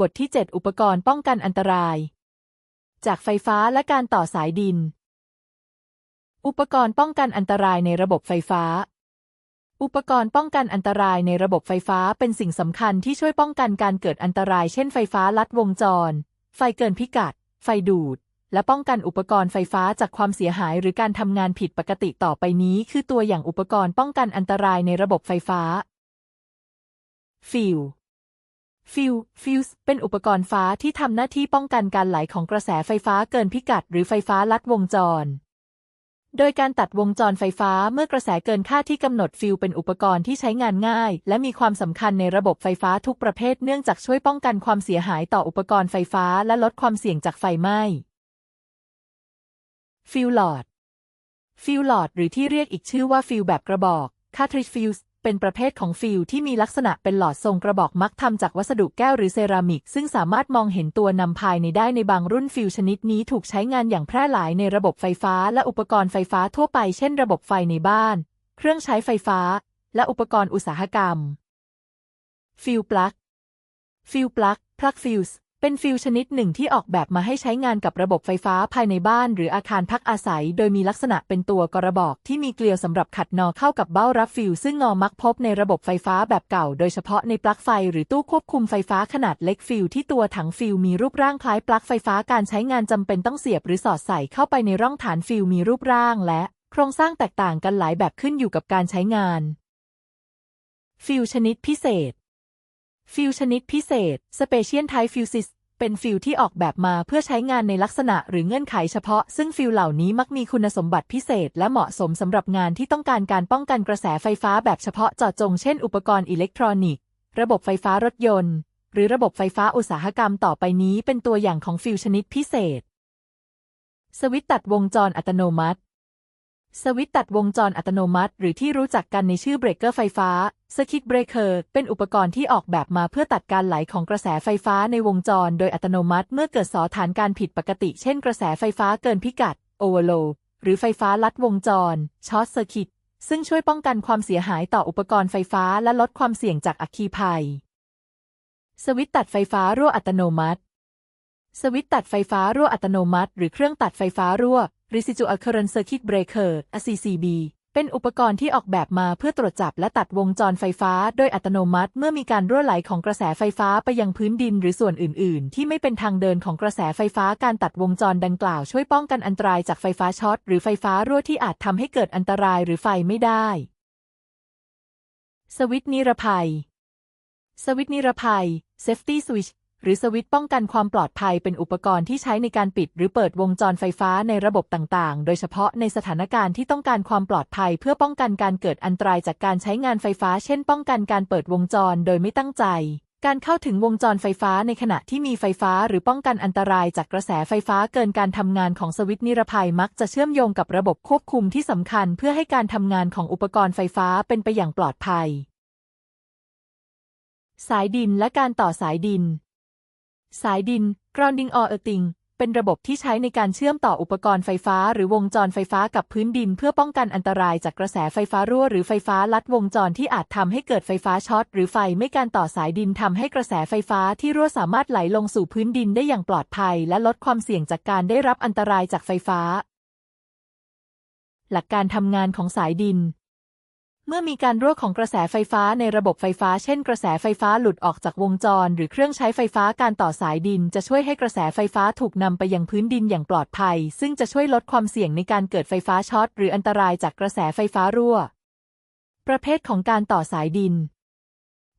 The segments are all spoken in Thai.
บทที่ 7 อุปกรณ์ป้องกันอันตราย จากไฟฟ้าและการต่อสายดิน อุปกรณ์ป้องกันอันตรายในระบบไฟฟ้า อุปกรณ์ป้องกันอันตรายในระบบไฟฟ้าเป็นสิ่งสำคัญที่ช่วยป้องกันการเกิดอันตราย เช่นไฟฟ้าลัดวงจร ไฟเกินพิกัด ไฟดูด และป้องกันอุปกรณ์ไฟฟ้าจากความเสียหายหรือการทำงานผิดปกติต่อไปนี้ คือตัวอย่างอุปกรณ์ป้องกันอันตรายในระบบไฟฟ้าฟิว ฟิวฟิวส์เป็นอุปกรณ์ฟ้าที่ทำหน้าที่ป้องกันการไหลของกระแสไฟฟ้าเกินพิกัด หรือไฟฟ้าลัดวงจร โดยการตัดวงจรไฟฟ้าเมื่อกระแสเกินค่าที่กำหนดฟิวเป็นอุปกรณ์ที่ใช้งานง่าย และมีความสำคัญในระบบไฟฟ้าทุกประเภทเนื่องจากช่วยป้องกันความเสียหายต่ออุปกรณ์ไฟฟ้าและลดความเสี่ยงจากไฟไหม้ฟิวหลอดฟิวหลอดหรือที่เรียกอีกชื่อว่าฟิวแบบกระบอกคาทริฟิวส์ เป็นประเภทของฟิลที่มีลักษณะเป็นหลอดทรงกระบอกมักทำจากวัสดุแก้วหรือเซรามิก ซึ่งสามารถมองเห็นตัวนำภายในได้ในบางรุ่นฟิลชนิดนี้ถูกใช้งานอย่างแพร่หลายในระบบไฟฟ้าและอุปกรณ์ไฟฟ้าทั่วไปเช่นระบบไฟในบ้าน เครื่องใช้ไฟฟ้า และอุปกรณ์อุตสาหกรรมฟิลปลั๊กฟิลปลั๊กพลั๊กฟิลส์ เป็นฟิลชนิดหนึ่งที่ออกแบบมาให้ใช้งานกับระบบไฟฟ้าภายในบ้านหรืออาคารพักอาศัย โดยมีลักษณะเป็นตัวกระบอกที่มีเกลียวสำหรับขัดนอเข้ากับเบ้ารับฟิลซึ่งงอมักพบในระบบไฟฟ้าแบบเก่า โดยเฉพาะในปลั๊กไฟหรือตู้ควบคุมไฟฟ้าขนาดเล็กฟิลที่ตัวถังฟิลมีรูปร่างคล้ายปลั๊กไฟฟ้าการใช้งานจำเป็นต้องเสียบหรือสอดใส่เข้าไปในร่องฐานฟิลมีรูปร่างและ โครงสร้างแตกต่างกันหลายแบบขึ้นอยู่กับการใช้งาน ฟิลชนิดพิเศษ ฟิลชนิดพิเศษ Special Type Fuses เป็นฟิลที่ออกแบบมาเพื่อใช้งานในลักษณะหรือเงื่อนไขเฉพาะ ซึ่งฟิลเหล่านี้มักมีคุณสมบัติพิเศษ และเหมาะสมสำหรับงานที่ต้องการการป้องกันกระแสไฟฟ้าแบบเฉพาะเจาะจงเช่นอุปกรณ์อิเล็กทรอนิกส์ ระบบไฟฟ้ารถยนต์ หรือระบบไฟฟ้าอุตสาหกรรมต่อไปนี้เป็นตัวอย่างของฟิลชนิดพิเศษ สวิตตัดวงจรอัตโนมัติ สวิตตัดวงจรอัตโนมัติ หรือที่รู้จักกันในชื่อเบรกเกอร์ไฟฟ้า Circuit Breaker เป็นอุปกรณ์ที่ออกแบบมาเพื่อตัดการไหลของกระแสไฟฟ้าในวงจร โดยอัตโนมัติเมื่อเกิดสอฐานการผิดปกติ เช่น กระแสไฟฟ้าเกินพิกัด Overload หรือไฟฟ้าลัดวงจร Short Circuit ซึ่งช่วยป้องกันความเสียหายต่ออุปกรณ์ไฟฟ้าและลดความเสี่ยงจากอัคคีภัย สวิตตัดไฟฟ้ารั่วอัตโนมัติ สวิตตัดไฟฟ้ารั่วอัตโนมัติ หรือเครื่องตัดไฟฟ้ารั่ว Residual Current Circuit Breaker RCCB เป็นอุปกรณ์ที่ออกแบบมาเพื่อตรวจจับและตัดวงจรไฟฟ้าโดยอัตโนมัติ เมื่อมีการรั่วไหลของกระแสไฟฟ้าไปยังพื้นดินหรือส่วนอื่น ๆ ที่ไม่เป็นทางเดินของกระแสไฟฟ้าการตัดวงจรดังกล่าวช่วยป้องกันอันตรายจากไฟฟ้าช็อตหรือไฟฟ้ารั่วที่อาจทำให้เกิดอันตรายหรือไฟไม่ได้ สวิตช์นิรภัย สวิตช์นิรภัย Safety Switch หรือสวิตช์ป้องกันความปลอดภัยเป็นอุปกรณ์ที่ใช้ในการปิด หรือเปิดวงจรไฟฟ้าในระบบต่างๆ โดยเฉพาะในสถานการณ์ที่ต้องการความปลอดภัยเพื่อป้องกันการเกิดอันตรายจากการใช้งานไฟฟ้า เช่น ป้องกันการเปิดวงจรโดยไม่ตั้งใจ การเข้าถึงวงจรไฟฟ้าในขณะที่มีไฟฟ้าหรือป้องกันอันตรายจากกระแสไฟฟ้าเกินการทำงานของสวิตช์นิรภัยมักจะเชื่อมโยงกับระบบควบคุมที่สำคัญ เพื่อให้การทำงานของอุปกรณ์ไฟฟ้าเป็นไปอย่างปลอดภัย สายดินและการต่อสายดิน สายดิน grounding or earthing เป็นระบบที่ใช้ในการเชื่อมต่ออุปกรณ์ไฟฟ้า หรือวงจรไฟฟ้ากับพื้นดิน เพื่อป้องกันอันตรายจากกระแสไฟฟ้ารั่วหรือไฟฟ้าลัดวงจรที่อาจทำให้เกิดไฟฟ้าช็อตหรือไฟไม่การต่อสายดินทำให้กระแสไฟฟ้าที่รั่วสามารถไหลลงสู่พื้นดินได้อย่างปลอดภัย และลดความเสี่ยงจากการได้รับอันตรายจากไฟฟ้า หลักการทำงานของสายดิน เมื่อมีการรั่วของกระแสไฟฟ้าในระบบไฟฟ้า เช่น กระแสไฟฟ้าหลุดออกจากวงจร หรือเครื่องใช้ไฟฟ้าการต่อสายดิน จะช่วยให้กระแสไฟฟ้าถูกนำไปยังพื้นดินอย่างปลอดภัย ซึ่งจะช่วยลดความเสี่ยงในการเกิดไฟฟ้าช็อตหรืออันตรายจากกระแสไฟฟ้ารั่ว ประเภทของการต่อสายดิน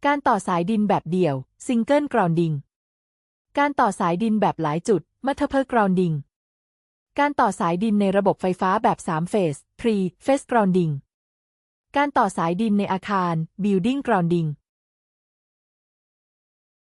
การต่อสายดินแบบเดี่ยว Single Grounding การต่อสายดินแบบหลายจุด Multiple Grounding การต่อสายดินในระบบไฟฟ้าแบบ3 Phase 3 Phase Grounding การต่อสายดินในอาคาร building grounding